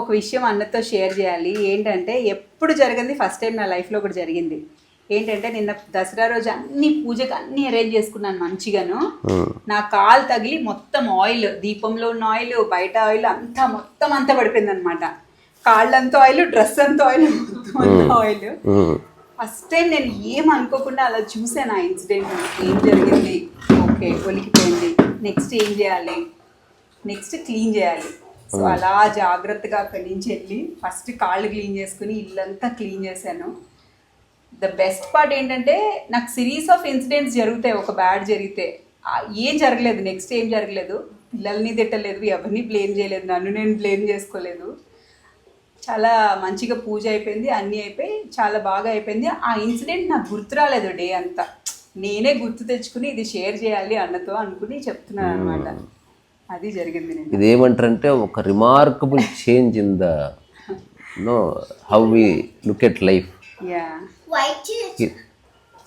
ఒక విషయం అన్నతో షేర్ చేయాలి. ఏంటంటే ఎప్పుడు జరిగింది? ఫస్ట్ టైం నా లైఫ్లో ఒకటి జరిగింది. ఏంటంటే నిన్న దసరా రోజు అన్ని పూజకి అన్ని అరేంజ్ చేసుకున్నాను మంచిగాను. నా కాలు తగిలి మొత్తం ఆయిల్ దీపంలో ఉన్న ఆయిల్ బయట ఆయిల్ అంతా మొత్తం అంతా పడిపోయింది అనమాట కాళ్ళంతా ఆయిల్ డ్రెస్ అంతా ఆయిల్ మొత్తం అంతా ఆయిల్. ఫస్ట్ టైం నేను ఏం అనుకోకుండా అలా చూసాను ఆ ఇన్సిడెంట్ ఏం జరిగింది? ఓకే ఒలికిపోయింది. నెక్స్ట్ ఏం చేయాలి? నెక్స్ట్ క్లీన్ చేయాలి. సో అలా జాగ్రత్తగా అక్కడి నుంచి వెళ్ళి ఫస్ట్ కాళ్ళు క్లీన్ చేసుకుని ఇల్లంతా క్లీన్ చేశాను. ద బెస్ట్ పార్ట్ ఏంటంటే నాకు సిరీస్ ఆఫ్ ఇన్సిడెంట్స్ జరుగుతాయి ఒక బ్యాడ్ జరిగితే. ఏం జరగలేదు నెక్స్ట్ ఏం జరగలేదు. పిల్లల్ని తిట్టలేదు ఎవరిని బ్లేమ్ చేయలేదు నన్ను నేను బ్లేమ్ చేసుకోలేదు. చాలా మంచిగా పూజ అయిపోయింది అన్నీ అయిపోయి చాలా బాగా అయిపోయింది. ఆ ఇన్సిడెంట్ నాకు గుర్తు రాలేదు డే అంతా. నేనే గుర్తు తెచ్చుకుని ఇది షేర్ చేయాలి అన్నతో అనుకుని చెప్తున్నాను అనమాట అది జరిగింది నేను ఇది ఏమంటారంటే ఒక remarkable change in the no how we look at life yeah వైట్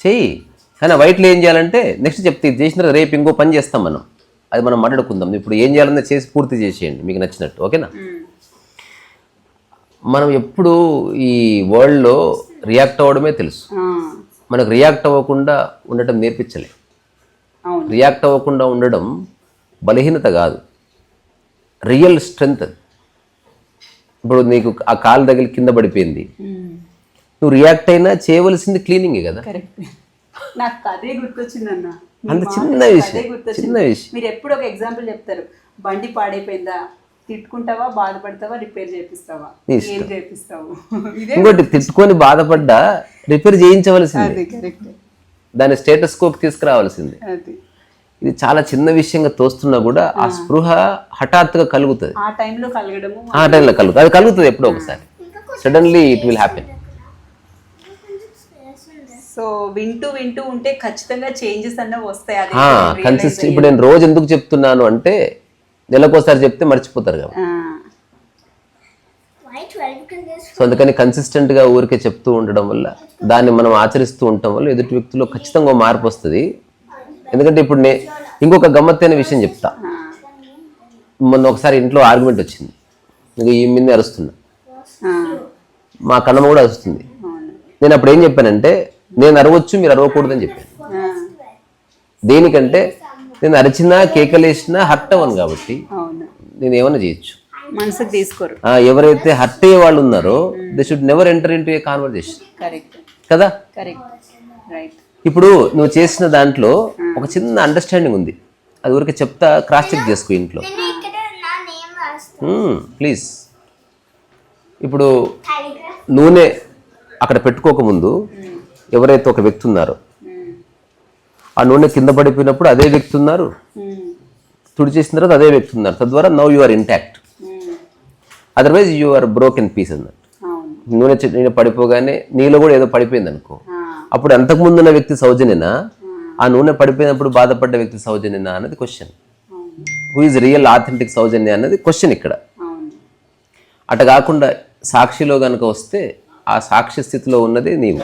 చెయ్యి. కానీ ఆ వైట్లో ఏం చేయాలంటే నెక్స్ట్ చెప్తే ఇది చేసిన రేపు ఇంకో పని చేస్తాం మనం. అది మనం మాట్లాడుకుందాం. ఇప్పుడు ఏం చేయాలన్నా చేసి పూర్తి చేసేయండి. మీకు నచ్చినట్టు. ఓకేనా? మనం ఎప్పుడు ఈ వరల్డ్లో రియాక్ట్ అవ్వడమే తెలుసు. మనకు రియాక్ట్ అవ్వకుండా ఉండటం నేర్పించలే. అవును. రియాక్ట్ అవ్వకుండా ఉండడం బలహీనత కాదు. Real strength. ఇప్పుడు నీకు ఆ కాలు తగిలి కింద పడిపోయింది. నువ్వు రియాక్ట్ అయినా చేయవలసింది క్లీనింగే కదా? కరెక్ట్. నాకు అదే గుర్తొచ్చింది అన్న మీ అంత చిన్న విషయం. చిన్న విషయం. మీరు ఎప్పుడు ఒక ఎగ్జాంపుల్ చెప్తారు. బండి పాడైపోయిందా? తిట్టుకుంటావా? బాధపడతావా? రిపేర్ చేపిస్తావా? నీ ఏం చేపిస్తావు? ఇంకోటి తిట్టుకొని బాధపడ్డా రిపేర్ చేయించవలసింది. దాని స్టేటస్ కోకి తీసుకురావాల్సింది. అది. ఇది చాలా చిన్న విషయంగా తోస్తున్నా కూడా ఆ స్పృహ హఠాత్తుగా కలుగుతుంది. ఆ టైంలో కలగడము ఆ టైంలో కలుగుతుంది. అది కలుగుతుంది ఎప్పుడో ఒకసారి. Suddenly it will happen so వింటూ వింటూ ఉంటే ఖచ్చితంగా చేంజెస్ అన్న వస్తాయి. అది కన్సిస్టెంట్ ఇప్పుడు నేను రోజు ఎందుకు చెప్తున్నాను అంటే నెలకోసారి చెప్తే మర్చిపోతారు కదా సో అందుకని consistent గా ఊరికే చెప్తూ ఉండడం వల్ల దాన్ని మనం ఆచరిస్తూ ఉండటం వల్ల ఎదుటి వ్యక్తిలో ఖచ్చితంగా మార్పు వస్తుంది. ఎందుకంటే ఇప్పుడు నే ఇంకొక గమ్మత్తైన విషయం చెప్తా. మొన్న ఒకసారి ఇంట్లో ఆర్గ్యుమెంట్ వచ్చింది. ఇంకా ఈ మీద అరుస్తున్నా. మా కన్నమ్మ కూడా అరుస్తుంది. నేను అప్పుడు ఏం చెప్పానంటే నేను అరవచ్చు మీరు అరవకూడదని చెప్పాను. దేనికంటే నేను అరిచినా కేకలేసినా హర్ట్ అవ్వను కాబట్టి నేను ఏమైనా చేయొచ్చు. మనసుకు తీసుకోరు. ఆ, ఎవరైతే హర్ట్ అయ్యే వాళ్ళు ఉన్నారో they should never enter into a conversation correct. కదా? కరెక్ట్. రైట్. ఇప్పుడు నువ్వు చేసిన దాంట్లో ఒక చిన్న అండర్స్టాండింగ్ ఉంది. అది ఊరికే చెప్తా క్రాస్ చెక్ చేసుకో ఇంట్లో. ప్లీజ్ ఇప్పుడు నూనె అక్కడ పెట్టుకోకముందు ఎవరైతే ఒక వ్యక్తి ఉన్నారో ఆ నూనె కింద పడిపోయినప్పుడు అదే వ్యక్తి ఉన్నారు. తుడి చేసిన తర్వాత అదే వ్యక్తి ఉన్నారు. తద్వారా now you are intact otherwise you are broken piece అన్నట్టు. నూనె చె- నూనె పడిపోగానే నీలో కూడా ఏదో పడిపోయింది అనుకో అప్పుడు అంతకుముందు ఉన్న వ్యక్తి సౌజన్యనా? ఆ నూనె పడిపోయినప్పుడు బాధపడ్డ వ్యక్తి సౌజన్యనా అన్నది question who is real authentic Soujanya అన్నది క్వశ్చన్ ఇక్కడ. అట కాకుండా సాక్షిలో కనుక వస్తే ఆ సాక్షి స్థితిలో ఉన్నది నీవు.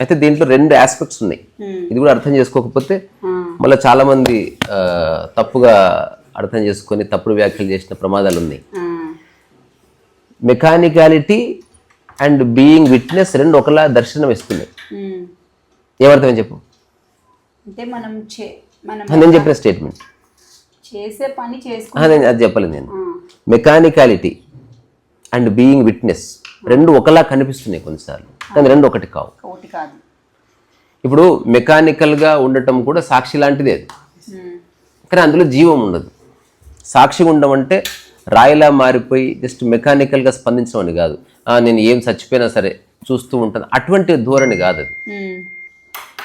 అయితే దీంట్లో రెండు ఆస్పెక్ట్స్ ఉన్నాయి. ఇది కూడా అర్థం చేసుకోకపోతే మళ్ళీ చాలా మంది ఆ, తప్పుగా అర్థం చేసుకొని తప్పుడు వ్యాఖ్యలు చేసిన ప్రమాదాలు ఉన్నాయి. మెకానికాలిటీ అండ్ బీయింగ్ విట్నెస్ రెండు ఒకలా దర్శనం ఇస్తున్నాయి. ఏమర్థమని చెప్పు? అంటే మనం చే మనం నేను చెప్పిన స్టేట్మెంట్ చేసే పని నేను అది చెప్పలేదు నేను. మెకానికాలిటీ అండ్ బీయింగ్ విట్నెస్ రెండు ఒకలా కనిపిస్తున్నాయి కొన్నిసార్లు. కానీ రెండు ఒకటి కావు. ఒకటి కాదు. ఇప్పుడు మెకానికల్గా ఉండటం కూడా సాక్షి లాంటిదే అది. కానీ అందులో జీవం ఉండదు. సాక్షిగా ఉండడం అంటే రాయిలా మారిపోయి జస్ట్ మెకానికల్గా స్పందించడం అని కాదు. "ఆ, నేను ఏం చచ్చిపోయినా సరే చూస్తూ ఉంటాను అటువంటి ధోరణి కాదు అది.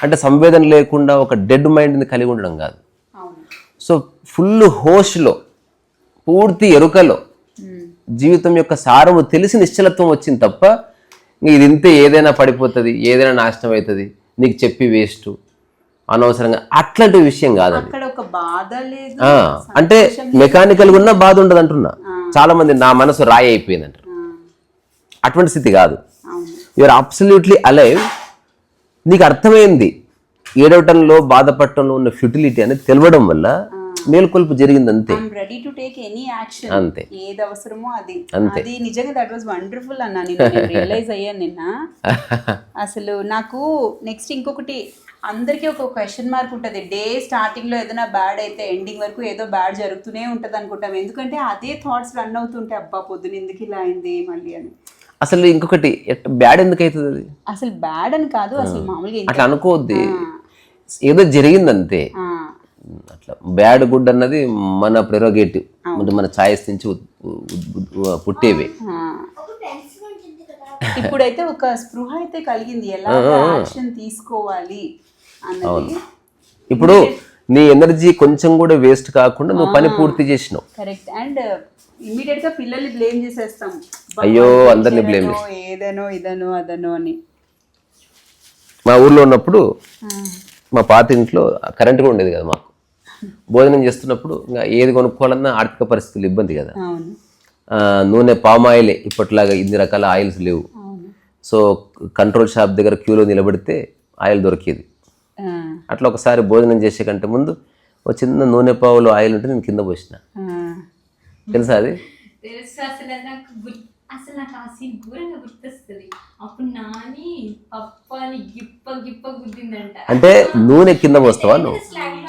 అంటే సంవేదన లేకుండా ఒక డెడ్ మైండ్ని కలిగి ఉండడం కాదు. సో ఫుల్ హోష్లో పూర్తి ఎరుకలో జీవితం యొక్క సారము తెలిసి నిశ్చలత్వం వచ్చింది తప్ప ఇది ఇంతే ఏదైనా పడిపోతుంది ఏదైనా నాశనం అవుతుంది నీకు చెప్పి వేస్ట్ అనవసరంగా అట్లాంటి విషయం కాదు అంటే మెకానికల్ ఉన్న బాధ ఉండదు అంటున్నా చాలా మంది నా మనసు రాయి అయిపోయింది అంటారు అటువంటి స్థితి కాదు. యూఆర్ అబ్సల్యూట్లీ అలైవ్ నీకు అర్థమైంది. ఏడవటంలో బాధపడటంలో ఉన్న ఫ్యూటిలిటీ అనేది తెలవడం వల్ల మేల్కొల్పు జరిగింది అంతే ready to take any action అంతే. ఏది అవసరమో అది. అంతే. అది నిజంగా దట్ వాజ్ వండర్ఫుల్ అన్న నేను రియలైజ్ అయ్యాను నిన్న. అసలు నాకు నెక్స్ట్ ఇంకొకటి అందరికీ ఒక క్వశ్చన్ మార్క్ ఉంటుంది. డే స్టార్టింగ్లో ఏదైనా బ్యాడ్ అయితే ఎండింగ్ వరకు ఏదో బ్యాడ్ జరుగుతూనే ఉంటది అనుకుంటాం ఎందుకంటే అదే థాట్స్ రన్ అవుతుంటే అబ్బా పొద్దున ఎందుకు ఇలా అయింది మళ్ళీ? అని. అసలు ఇంకొకటి బ్యాడ్ ఎందుకు అవుతుంది అది? అసలు బ్యాడ్ అని కాదు అసలు మామూలుగా అట్లా అనుకోవద్ది. ఏదో జరిగిందంతే. అట్లా బ్యాడ్ గుడ్ అన్నది మన ప్రెరోగేటివ్. అంటే మన ఛాయిస్ నుంచి పుట్టేవి. ఇప్పుడైతే ఒక స్పృహ అయితే కలిగింది. ఎలా యాక్షన్ తీసుకోవాలి అన్నది ఇప్పుడు నీ ఎనర్జీ కొంచెం కూడా వేస్ట్ కాకుండా నువ్వు పని పూర్తి చేసినావు. కరెక్ట్. అండ్ ఇమీడియట్గా పిల్లల్ని బ్లేమ్ చేసేస్తాం. అయ్యో, అందరినీ blame ఏదనో, ఏదనో ఇదనో అదనో అని. మా ఊర్లో ఉన్నప్పుడు మా పాత ఇంట్లో కరెంట్ కూడా ఉండేది కదా మాకు. భోజనం చేస్తున్నప్పుడు ఇంకా ఏది కొనుక్కోవాలన్నా ఆర్థిక పరిస్థితులు ఇబ్బంది కదా. అవును. ఆ, నూనె పామ్ ఆయిలే. ఇప్పట్లాగా ఇన్ని రకాల ఆయిల్స్ లేవు. అవును. సో కంట్రోల్ షాప్ దగ్గర క్యూలో నిలబడితే ఆయిల్ దొరికేది. ఆ, అట్లా ఒకసారి భోజనం చేసే కంటే ముందు ఒక చిన్న నూనె పావులు ఆయిల్ ఉంటే నేను కింద పోసిన. ఆ. తెలుసా అది? తెలుసు అసలు నాకు అసలు నాకు ఆ సీన్ ఘోరంగా గుర్తొస్తుంది. అప్పుడు నాని పప్పని గిప్ప గిప్ప గుద్దిందంట. అంటే నూనె కింద పోస్తావా నువ్వు?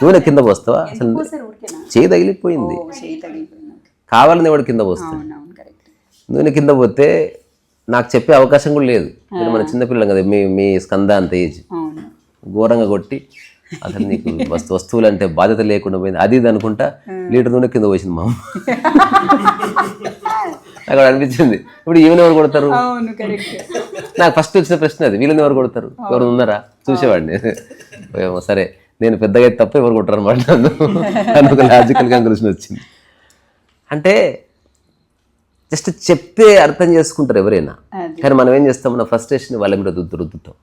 నూనె కింద పోస్తావా? అసలు చేయి తగిలిపోయింది. కావాలని ఎవడు కింద కరెక్ట్. నూనె కింద పోతే నాకు చెప్పే అవకాశం కూడా లేదు. మన చిన్నపిల్లలు కదా మీ మీ స్కంద అంత ఏజ్. అవును. ఘోరంగా కొట్టి అసలు నీకు వస్తు వస్తువులు అంటే బాధ్యత లేకుండా పోయింది. అది ఇది అనుకుంటా లీటర్ నూనె కింద పోసింది మా నాకు అక్కడ అనిపించింది. ఇప్పుడు ఈవెన్ ఎవరు కొడతారు? నాకు ఫస్ట్ వచ్చిన ప్రశ్న అది. వీళ్ళని ఎవరు కొడతారు? ఎవరు ఉన్నారా? చూసేవాడిని. ఏమో సరే. నేను పెద్దగా అయితే తప్ప ఎవరు కొట్టరు అనమాట అని ఒక లాజికల్ కంక్లూషన్ వచ్చింది. అంటే జస్ట్ చెప్తే అర్థం చేసుకుంటారు ఎవరైనా. కానీ మనం ఏం చేస్తాం? మన ఫ్రస్ట్రేషన్ వాళ్ళ మీద రుద్దు రుద్దుతాం.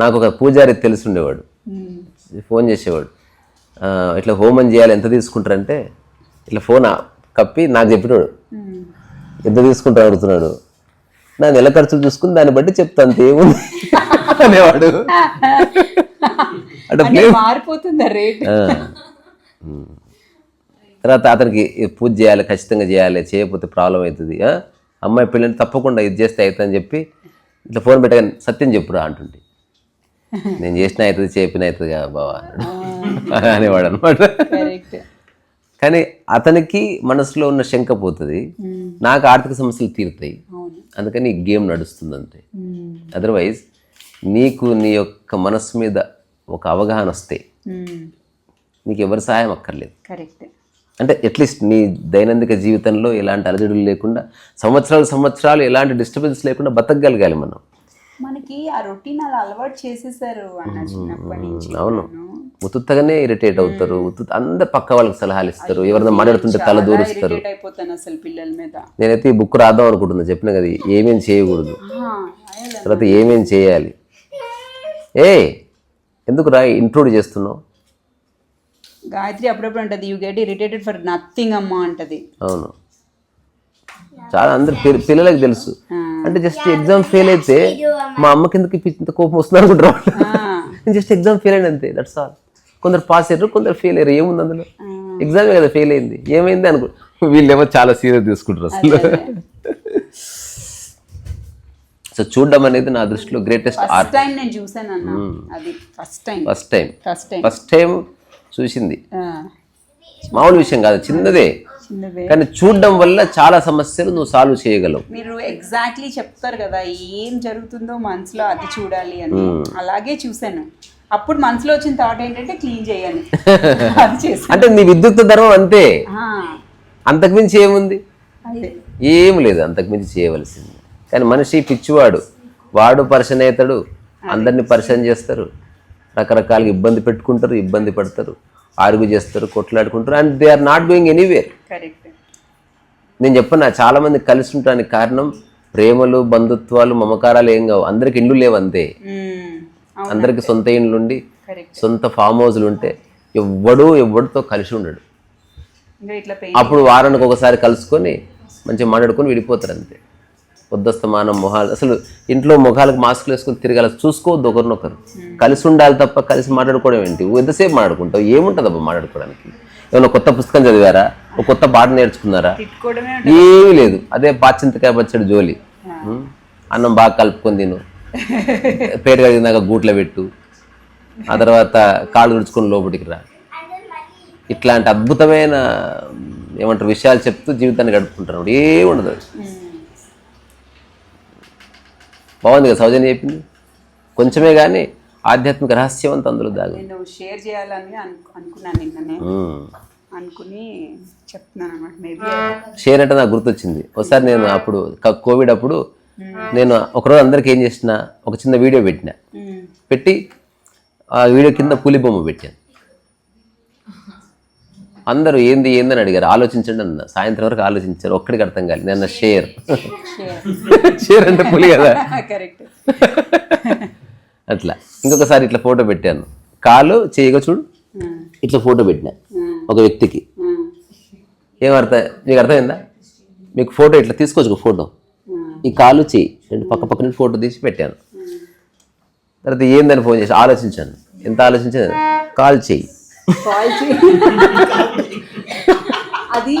నాకు ఒక పూజారి తెలిసి ఉండేవాడు ఉమ్. ఫోన్ చేసేవాడు. ఇట్లా హోమం చేయాలి ఎంత తీసుకుంటారంటే ఇట్లా ఫోన్ కప్పి నాకు చెప్పినాడు. ఎంత తీసుకుంటా అడుగుతున్నాడు. నా నెల ఖర్చులు చూసుకుని దాన్ని బట్టి చెప్తా అంత ఏముంది అనేవాడు. అంటే మారిపోతుందా రేట్. తర్వాత అతనికి పూజ చేయాలి ఖచ్చితంగా చేయాలి చేయకపోతే ప్రాబ్లం అవుతుంది. ఆ? అమ్మాయి పెళ్ళిని తప్పకుండా ఇది చేస్తే అవుతుంది అని చెప్పి ఇట్లా ఫోన్ పెట్టగానే సత్యం చెప్పురా అంటుంటే నేను చేసిన అవుతుంది చెప్పిన అవుతుంది కదా బావా అన్నాడు. అనేవాడు అనమాట కానీ అతనికి మనసులో ఉన్న శంక పోతుంది. నాకు ఆర్థిక సమస్యలు తీరుతాయి. అందుకని ఈ గేమ్ నడుస్తుంది అంతే. అదర్వైజ్ నీకు నీ యొక్క మనస్సు మీద ఒక అవగాహన వస్తే. నీకు ఎవరి సహాయం అక్కర్లేదు. అంటే అట్లీస్ట్ నీ దైనందిక జీవితంలో ఎలాంటి అలజడులు లేకుండా సంవత్సరాలు సంవత్సరాలు ఎలాంటి డిస్టర్బెన్స్ లేకుండా బతకగలగాలి మనం. మనకి ఆ రొటీన్ అలా అలవాటు చేసేసారు అన్న చిన్నప్పటి నుంచి అవును. ఉత్తుత్తగానే ఇరిటేట్ అవుతారు. అందరు పక్క వాళ్ళకి సలహాలు ఇస్తారు. ఎవరైనా మాట్లాడుతుంటే తల దూరుస్తారు. అయిపోతాను అసలు పిల్లల మీద. నేనైతే ఈ బుక్ రాద్దాం అనుకుంటున్నా. చెప్పిన కదా ఏమేం చేయకూడదు. తర్వాత ఏమేం చేయాలి? ఏ ఎందుకు రా ఇంట్రూడ్ చేస్తున్నావు? గాయత్రి అప్పుడప్పుడు అంటది you get irritated for nothing అమ్మా అంటది. అవును. చాలా అందరు పిల్ల- పిల్లలకి తెలుసు. అంటే జస్ట్ ఎగ్జామ్ ఫెయిల్ అయితే మా అమ్మకి ఎందుకు ఇప్పి- ఇంత కోపం వస్తుంది అనుకుంటారు జస్ట్ ఎగ్జామ్ ఫెయిల్ అయిన అంతే దట్స్ ఆల్ కొందరు పాస్ అయ్యారు కొందరు ఫెయిల్ అయ్యారు ఏముంది అందులో? ఎగ్జామే కదా ఫెయిల్ అయింది. ఏమైంది అనుకో? వీళ్ళేమో చాలా సీరియస్ తీసుకుంటారు అసలు. సో చూడడం అనేది నా దృష్టిలో గ్రేటెస్ట్ ఆర్ట్ ఫస్ట్ టైం నేను చూసాను అన్న. అది first time first time first time first time చూసింది. మామూలు విషయం కాదు చిన్నదే. కానీ చూడడం వల్ల చాలా సమస్యలు నువ్వు సాల్వ్ చేయగలవు. మీరు ఎగ్జాక్ట్లీ చెప్తారు కదా ఏం జరుగుతుందో మనసులో అది చూడాలి అని. అలాగే చూసాను అప్పుడు మనసులో వచ్చిన థాట్ ఏంటంటే క్లీన్ చేయాలి. అంటే నీ విద్యుత్ ధర్మం అంతే. అంతకుమించి ఏముంది? ఏం లేదు అంతకుమించి చేయవలసింది. కానీ మనిషి పిచ్చివాడు. వాడు పరిచయం అవుతాడు అందరినీ పరిచయం చేస్తారు. రకరకాలుగా ఇబ్బంది పెట్టుకుంటారు ఇబ్బంది పడతారు. ఆరుగు చేస్తారు కొట్లాడుకుంటారు and they are not going anywhere correct నేను చెప్పను చాలా మంది కలిసి ఉండడానికి కారణం ప్రేమలు బంధుత్వాలు మమకారాలు ఏం కావు. అందరికి ఇండ్లు లేవు అంతే. అందరికి సొంత ఇండ్లు ఉండి కరెక్ట్ సొంత ఫామ్ హౌస్లు ఉంటే ఎవ్వడు ఎవ్వడితో కలిసి ఉండడు. అప్పుడు వారానికి ఒకసారి కలుసుకొని మంచిగా మాట్లాడుకొని విడిపోతారు అంతే. వద్దస్తమానం మొహాలు. అసలు ఇంట్లో ముఖాలకు మాస్కులు వేసుకొని తిరగాలి చూసుకోవద్దు ఒకరినొకరు. కలిసి ఉండాలి తప్ప కలిసి మాట్లాడుకోవడం ఏంటి? ఎంతసేపు మాట్లాడుకుంటావు? ఏముంటుంది అబ్బా మాట్లాడుకోవడానికి? ఏమైనా కొత్త పుస్తకం చదివారా? ఒక కొత్త పాట నేర్చుకున్నారా? ఏమీ లేదు. అదే పాచింతకాయ పచ్చడి జోలి? అన్నం బాగా కలుపుకొని తిను. పేట కడిగినాక గూట్లో పెట్టు. ఆ తర్వాత కాళ్ళు తుడుచుకొని లోపలికి రా. ఇట్లాంటి అద్భుతమైన ఏమంటారు విషయాలు చెప్తూ జీవితాన్ని గడుపుకుంటారు ఏముండదు. బాగుంది కదా సౌజన్య చెప్పింది. కొంచెమే కానీ ఆధ్యాత్మిక రహస్యం అంతా అందులో దాగి నేను షేర్ చేయాలని అను- అనుకున్నాను నిన్ననే. ఉం. అనుకుని చెప్తున్నాను అనమాట మేబీ షేర్ అంటే నాకు గుర్తొచ్చింది. ఒకసారి నేను అప్పుడు కోవిడ్ అప్పుడు నేను ఒకరోజు అందరికి ఏం చేసిన ఒక చిన్న వీడియో పెట్టిన. పెట్టి ఆ వీడియో కింద పులి బొమ్మ పెట్టాను. అందరూ ఏంది ఏంది అని అడిగారు. ఆలోచించండి అన్న. సాయంత్రం వరకు ఆలోచించారు. ఒక్కడికి అర్థం కాలేదు. నేను షేర్. షేర్ అంటే పులి కదా. అట్లా. ఇంకొకసారి ఇట్లా ఫోటో పెట్టాను. కాలు చేయగా చూడు. ఇట్లా ఫోటో పెట్టినా. ఒక వ్యక్తికి. ఏమర్థం మీకు అర్థమైందా? మీకు ఫోటో ఇట్లా తీసుకోవచ్చు ఫోటో. ఈ కాలు చేయి. రెండు పక్క పక్క నుండి ఫోటో తీసి పెట్టాను. తర్వాత ఏందని ఫోన్ చేసి ఆలోచించాను. ఎంత ఆలోచించాను? కాల్ చేయి. చేయి అది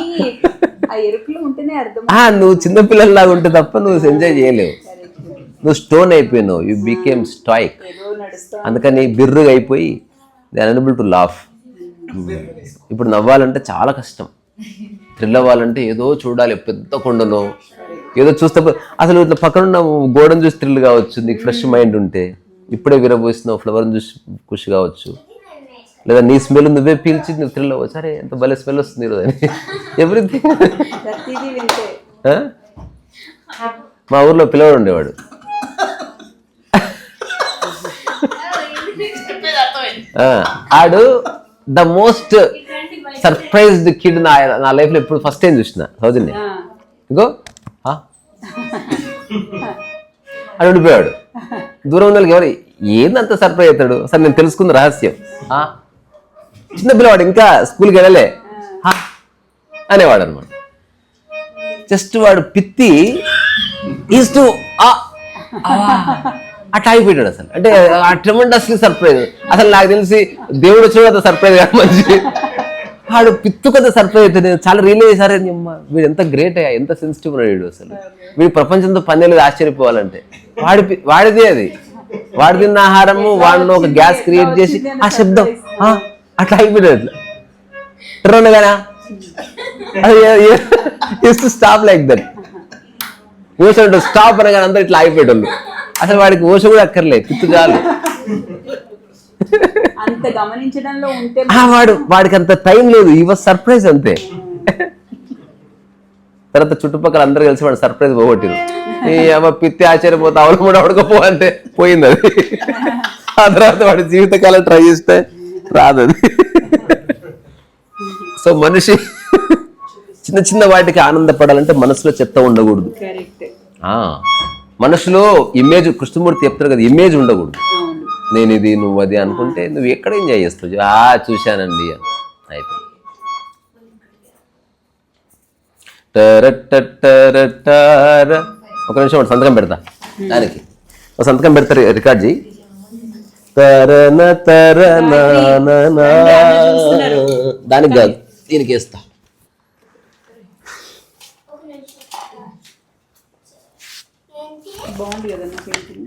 ఆ ఎరుపులో ఉంటేనే అర్థం నువ్వు చిన్నపిల్లల్లాగా ఉంటే తప్ప నువ్వు ఎంజాయ్ చేయలేవు. నువ్వు స్టోన్ అయిపోయినావు. యూ బికేమ్ స్టాయిక్ అందుకని బిర్రుగా అయిపోయి దే అనబుల్ టు లాఫ్ ఇప్పుడు నవ్వాలంటే చాలా కష్టం. థ్రిల్ అవ్వాలంటే ఏదో చూడాలి పెద్ద కొండలో. ఏదో చూస్తే అసలు ఇట్లా పక్కనున్న గోడను చూసి థ్రిల్ కావచ్చు. నీకు ఫ్రెష్ మైండ్ ఉంటే ఇప్పుడే విరబోస్తున్నావు ఫ్లవర్ని చూసి ఖుషి కావచ్చు. లేదా నీ స్మెల్ నువ్వే పీల్చి నువ్వు థ్రిల్ అవ్వచ్చు అరే ఎంత భలే స్మెల్ వస్తుంది ఈరోజు అని. ఎవ్రీథింగ్ మా ఊర్లో పిల్లవాడు ఉండేవాడు. ఆడు ద మోస్ట్ సర్ప్రైజ్డ్ కిడ్ నా నా లైఫ్లో ఇప్పుడు ఫస్ట్ టైం చూసిన సౌజన్య. ఆ? అని ఉండిపోయాడు. దూరం ఉన్న వాళ్ళకి ఎవరు ఏందంత సర్ప్రైజ్ అవుతాడు అసలు నేను తెలుసుకున్న రహస్యం? చిన్న పిల్లవాడు ఇంకా స్కూల్కి వెళ్ళలే? అనేవాడు అనమాట జస్ట్ వాడు పిత్తి ఈజ్ టు అట్లా అయిపోయాడు అసలు. అంటే ఆ ట్రెమండస్లీ సర్ప్రైజ్ అసలు నాకు తెలిసి దేవుడు వచ్చిన కదా సర్ప్రైజ్ కాదు మంచి. వాడు పిత్తు కదా సర్ప్రైజ్ నేను చాలా రియలైజ్ సరే వీడు ఎంత గ్రేట్ అయ్యా ఎంత సెన్సిటివ్ వీడు అసలు. వీడు ప్రపంచంతో పన్నెలు ఆశ్చర్యపోవాలంటే. వాడి వాడిదే అది. వాడి తిన్న ఆహారము వాడిని ఒక గ్యాస్ క్రియేట్ చేసి ఆ శబ్దం అట్లా అయిపోయాడు అట్లా. ట్రనగానా అది స్టాప్ లైక్ దట్ ఓష స్టాప్ అనగానే అందరూ ఇట్లా ఆగిపోయేటోళ్ళు. అసలు వాడికి ఓష కూడా అక్కర్లేదు పిత్తు చాలు. వాడు వాడికి అంత టైం లేదు ఈ వాజ్ సర్ప్రైజ్ అంతే. తర్వాత చుట్టుపక్కల అందరూ కలిసి వాడు సర్ప్రైజ్ పోగొట్టిరు. ఈ అమ్మ పిత్తి ఆశ్చర్యపోతే అవలు కూడా అవడకపో అంటే పోయింది అది. ఆ తర్వాత వాడి జీవితకాలం ట్రై చేస్తే రాదు అది సో మనిషి చిన్న చిన్న వాటికి ఆనందపడాలంటే మనసులో చెత్త ఉండకూడదు. కరెక్ట్. ఆ, మనసులో ఇమేజ్ కృష్ణమూర్తి చెప్తారు కదా ఇమేజ్ ఉండకూడదు. అవును. నేను ఇది నువ్వు అది అనుకుంటే నువ్వు ఎక్కడ ఎంజాయ్ చేస్తావు? ఆ చూశానండి అని. అయిపోయింది టరటటరటార. ఒక నిమిషం సంతకం పెడతా. దానికి. ఒక సంతకం పెడతారు రికార్డ్ చేయి. తరన తరన దానికి కాదు దీనికి వేస్తా. ఏంటి బాగుంది కదా నా painting.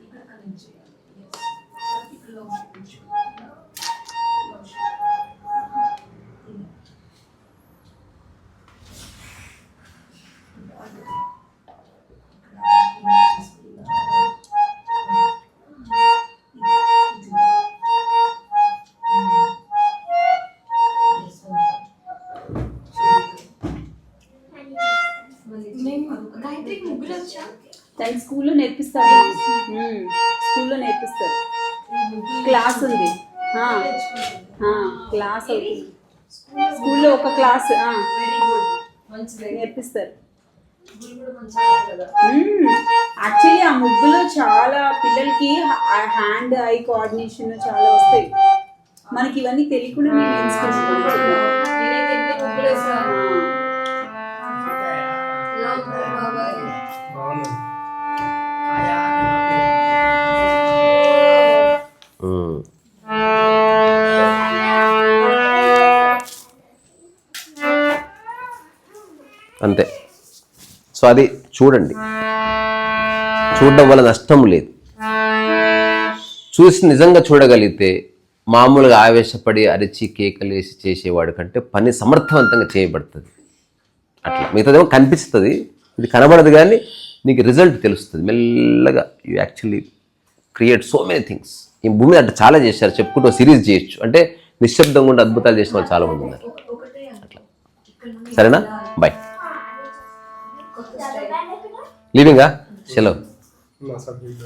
దానికి స్కూల్లో నేర్పిస్తారు. స్కూల్లో నేర్పిస్తారు క్లాస్ ఉంది. క్లాస్ అవుతుంది స్కూల్లో ఒక క్లాస్ వెరీ గుడ్ మంచిది నేర్పిస్తారు యాక్చువల్లీ ఆ ముగ్గులో చాలా పిల్లలకి హ్యాండ్ ఐ కోఆర్డినేషన్ చాలా వస్తాయి. మనకి ఇవన్నీ తెలియకుండా నేను నేనైతే ముగ్గులు సో అది చూడండి. చూడడం వల్ల నష్టం లేదు. చూసి నిజంగా చూడగలిగితే మామూలుగా ఆవేశపడి అరిచి కేకలేసి చేసేవాడు కంటే పని సమర్థవంతంగా చేయబడుతుంది. అట్లా మిగతాదేమో కనిపిస్తుంది ఇది కనబడదు కానీ నీకు రిజల్ట్ తెలుస్తుంది. మెల్లగా you actually create so many things. ఈ భూమి అంటే చాలా చేశారు చెప్పుకుంటూ సిరీస్ చేయొచ్చు. అంటే నిశ్శబ్దంగా ఉండి అద్భుతాలు చేసిన వాళ్ళు చాలామంది ఉన్నారు. అట్లా. సరేనా? బాయ్ లీవింగా సెలవు సబ్జెక్ట్